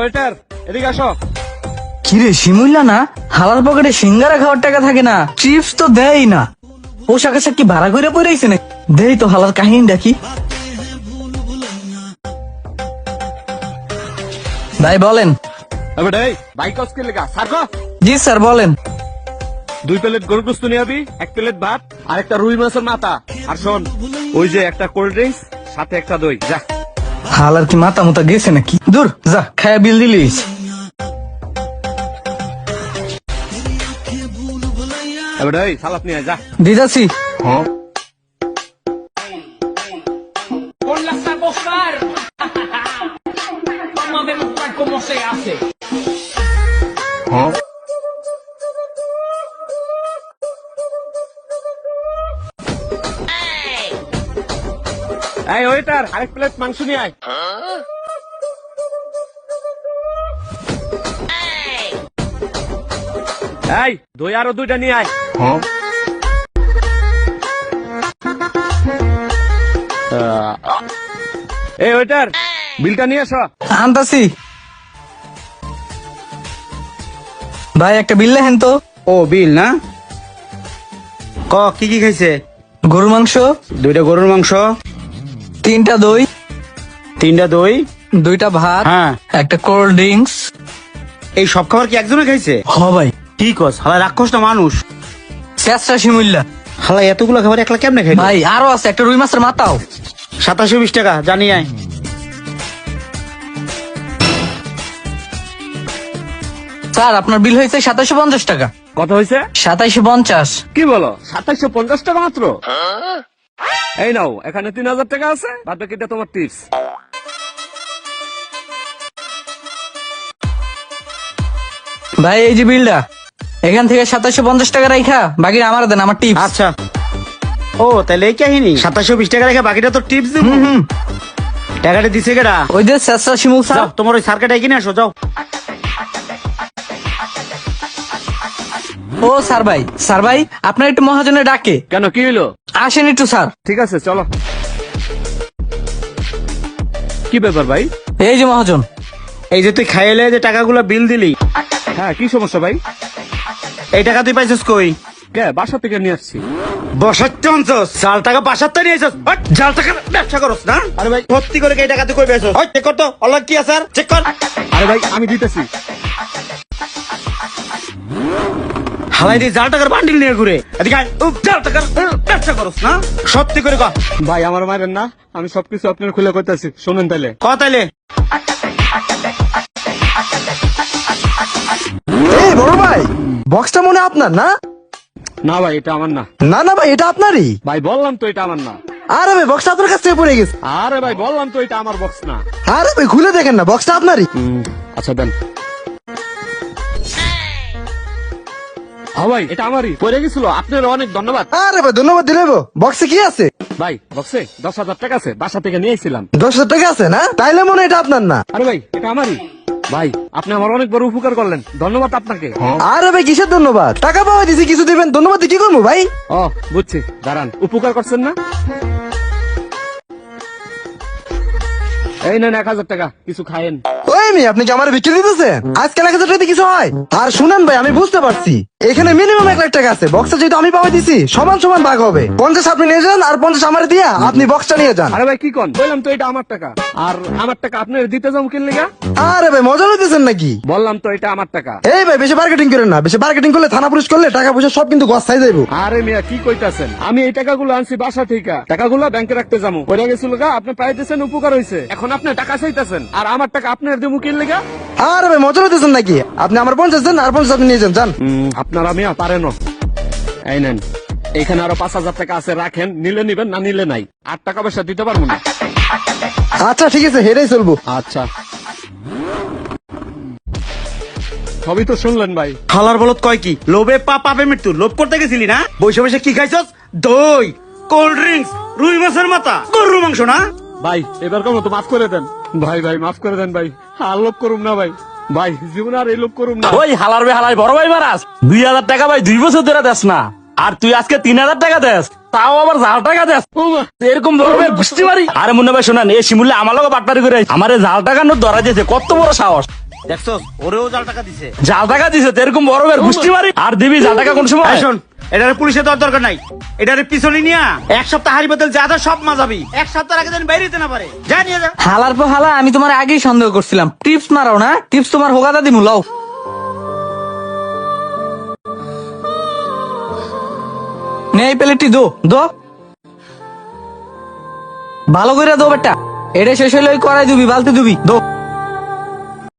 Waiter এদিকে আসো। কিরে শিমুল্লা না? হালার পকেটে সিঙ্গারা খাওয়ার টাকা থাকে না। চিপস তো দেয় না। পোশাক আশাক কি ভাড়া করে না দেই তো হালার কাহিনী দেখি ভাই বলেন। এই লেগা? জি স্যার বলেন। দুই প্লেট গরু গোস্ত নিয়ে আবি এক প্লেট ভাত আর একটা রুই মাছের মাথা। আর শোন ওই যে একটা কোল্ড ড্রিঙ্কস সাথে একটা দই। যা। হালার কি মাথা মুতা গেছে নাকি? দূর যা খায়া বিল দিদাসি Ponlas এই ওয়েটার আরেক প্লেট মাংস নিয়ে আয়। এই দই আরও দুইটা নিয়ে আয়। এই ওয়েটার বিলটা নিয়ে এসো। আনতাছি। ভাই একটা বিল লেখেন তো। ও বিল না? ক কি কি খাইছে? গরু মাংস। দুইটা গরুর মাংস। তিনটা দই তিনটা দই? দুইটা ভাত হ্যাঁ। একটা কোল্ড ড্রিঙ্কস। এই সব খাবার কি একজনে খাইছে? হ ভাই। কি কস হালা রাক্ষস না মানুষ? চেষ্টা শিমুল্লা। হালা এতগুলো খাবার একলা কেমনে খাই ভাই আরও আছে একটা রুই মাছের মাথাও। সাতাশো বিশ টাকা জানি আয়। স্যার আপনার বিল হয়েছে সাতাশো পঞ্চাশ টাকা। কত হয়েছে? সাতাইশো পঞ্চাশ। কি বলো? সাতাইশো পঞ্চাশ টাকা মাত্র? এই নাও এখানে তিন হাজার টাকা আছে বাদ বাকিটা তোমার টিপস ভাই এই যে বিলটা এখান থেকে সাতাশো পঞ্চাশ টাকা রাইখা বাকি আমার দেন আমার টিপস আচ্ছা। ও তাহলে এই কাহিনী সাতাশো বিশ টাকা রেখে বাকিটা তো টিপস দিব? টাকাটা দিছে কেডা? ওই যে শিমুল স্যার। তোমার ওই সার্কেটা কিনে আসো যাও। ও স্যার ভাই স্যার ভাই আপনার একটু মহাজনে ডাকে। কেন কি হইল? আসেন একটু স্যার। ঠিক আছে চলো। কি ব্যাপার ভাই? এই যে মহাজন। এই যে তুই খাইলে যে টাকাগুলো বিল দিলি। হ্যাঁ কি সমস্যা ভাই? এই টাকা তুই পাইছিস কই? কে বাসা থেকে নিয়ে আসছি। বসাতে আনছস জাল টাকা বাসাতে নিয়ে আইছস হট, জাল টাকা ব্যবসা করস না? আরে ভাই ভর্তি করে এই টাকা তুই কই পেয়েছস? হট চেক কর তো অল্লাহ কি আছে চেক কর। আরে ভাই আমি দিতেছি। হালাই দিয়ে জাল টাকার বান্ডিল নিয়ে ঘুরে। এদিকে জাল টাকার ব্যবসা করস না? সত্যি করে ভাই আমার মারেন না। আমি সবকিছু আপনার খুলে করতেছি। শোনেন তাহলে ক তাইলে? এই বড় ভাই বক্সটা মনে হয় আপনার না? না ভাই এটা আমার না। না না ভাই এটা আপনারই? ভাই বললাম তো এটা আমার না। আরে ভাই বক্সটা আপনার কাছ থেকে পড়ে গেছে। আরে ভাই বললাম তো এটা আমার বক্স না। আরে ভাই খুলে দেখেন না বক্সটা আপনারই। আচ্ছা দেন। ভাই এটা আমারই। পড়ে গেছিল আপনার অনেক ধন্যবাদ। আরে ভাই ধন্যবাদ দিলে বক্সে কি আছে? ভাই বক্সে দশ হাজার টাকা আছে বাসা থেকে নিয়ে এসেছিলাম। দশ হাজার টাকা আছে না? তাইলে মনে এটা আপনার না। আরে ভাই এটা আমারই। ভাই আপনি আমার অনেক বড় উপকার করলেন। ধন্যবাদ আপনাকে। আরে ভাই কিসের ধন্যবাদ? টাকা পাওয়া দিছি কিছু দিবেন? ধন্যবাদ কি করব ভাই? ও বুঝছি। দাঁড়ান উপকার করছেন না? এই নেন এক হাজার টাকা কিছু খায়েন ওই মি আপনি কি আমার বিক্রি দিতেছেন? আজকাল এক হাজার টাকাতে কিছু হয়? আর শুনেন ভাই আমি বুঝতে পারছি। এখানে মিনিমাম এক লাখ টাকা আছে। বক্সটা যেহেতু আমি পাওয়া দিছি সমান সমান ভাগ হবে। পঞ্চাশ আপনি নিয়ে যান আর পঞ্চাশ আমার দিয়া আপনি বক্সটা নিয়ে যান। আরে ভাই কি কন? বললাম তো এটা আমার টাকা। আর আমার টাকা আপনার দিতে যাব কিনলে গা? আরে ভাই মজা নিতেছেন নাকি? বললাম তো এটা আমার টাকা। এই ভাই বেশি মার্কেটিং করেন না। বেশি মার্কেটিং করলে থানা পুলিশ করলে টাকা পয়সা সব কিন্তু গছাই যাইবো। আরে মিয়া কি কইতাছেন? আমি এই টাকাগুলো আনছি বাসা থেকে। টাকাগুলো ব্যাংকে রাখতে যাব। পড়ে গেছিল গা আপনি পাই দিয়েছেন উপকার হয়েছে এখন আপনি টাকা চাইতেছেন। আর আমার টাকা আপনার দিয়ে কিনলে লেগা আরে ভাই মজা নিতেছেন নাকি? আপনি আমার পঞ্চাশ দেন আর পঞ্চাশ আপনি নিয়ে যান যান। আপনারা মিয়া পারেন এই নেন এখানে আরও পাঁচ হাজার টাকা আছে রাখেন। নিলে নিবেন না নিলে নাই। আট টাকা পয়সা দিতে পারব না। আচ্ছা ঠিক আছে হেরেই চলবো। আচ্ছা। সবই তো শুনলেন ভাই। হালার বলত কয় কি? লোভে পা পাপে মৃত্যু। লোভ করতে গেছিলি না? বসে বসে কি খাইছস? দই কোল্ড ড্রিঙ্কস রুই মাছের মাথা। গরুর মাংস না? ভাই এবার কেমন তো মাফ করে দেন। ভাই ভাই মাফ করে দেন ভাই। আর লোভ করুম না ভাই। ভাই জীবন আর এই লোভ করুম না। ওই হালার বে হালাই বড় ভাই মারাস। দুই হাজার টাকা ভাই দুই বছর ধরে দেস না। আর তুই আজকে তিন হাজার টাকা দেস তাও আবার জাল টাকা দেস। এরকম ধরবে বুঝতে পারি। আরে মুন্না ভাই শোনান এই শিমুল্লে আমার লোক বাটপারি করে আমার এই জাল টাকা নোট ধরা দিয়েছে কত বড় সাহস। দেখছ ওরেও জাল টাকা দিছে। যা টাকা দিছে এরকম বড় বের গুষ্টি মারি আর দিবি জাল টাকা কোন সময়? শোন এটারে পুলিশে দেওয়ার দরকার নাই। এটারে পিছনে নিয়া এক সপ্তাহ হারি বদল যা যা সব মাজাবি এক সপ্তাহ আগে যেন বাইরে যেতে না পারে। যা নিয়ে যা। হালার পর হালা আমি তোমার আগেই সন্দেহ করছিলাম। টিপস মারাও না, টিপস তোমার হোগাদা দিমু লও। নে এই প্লেটটি, দো দো। ভালো করে দো বেটা। এটা শেষ ওই করাই দিবি বালতি দিবি দো।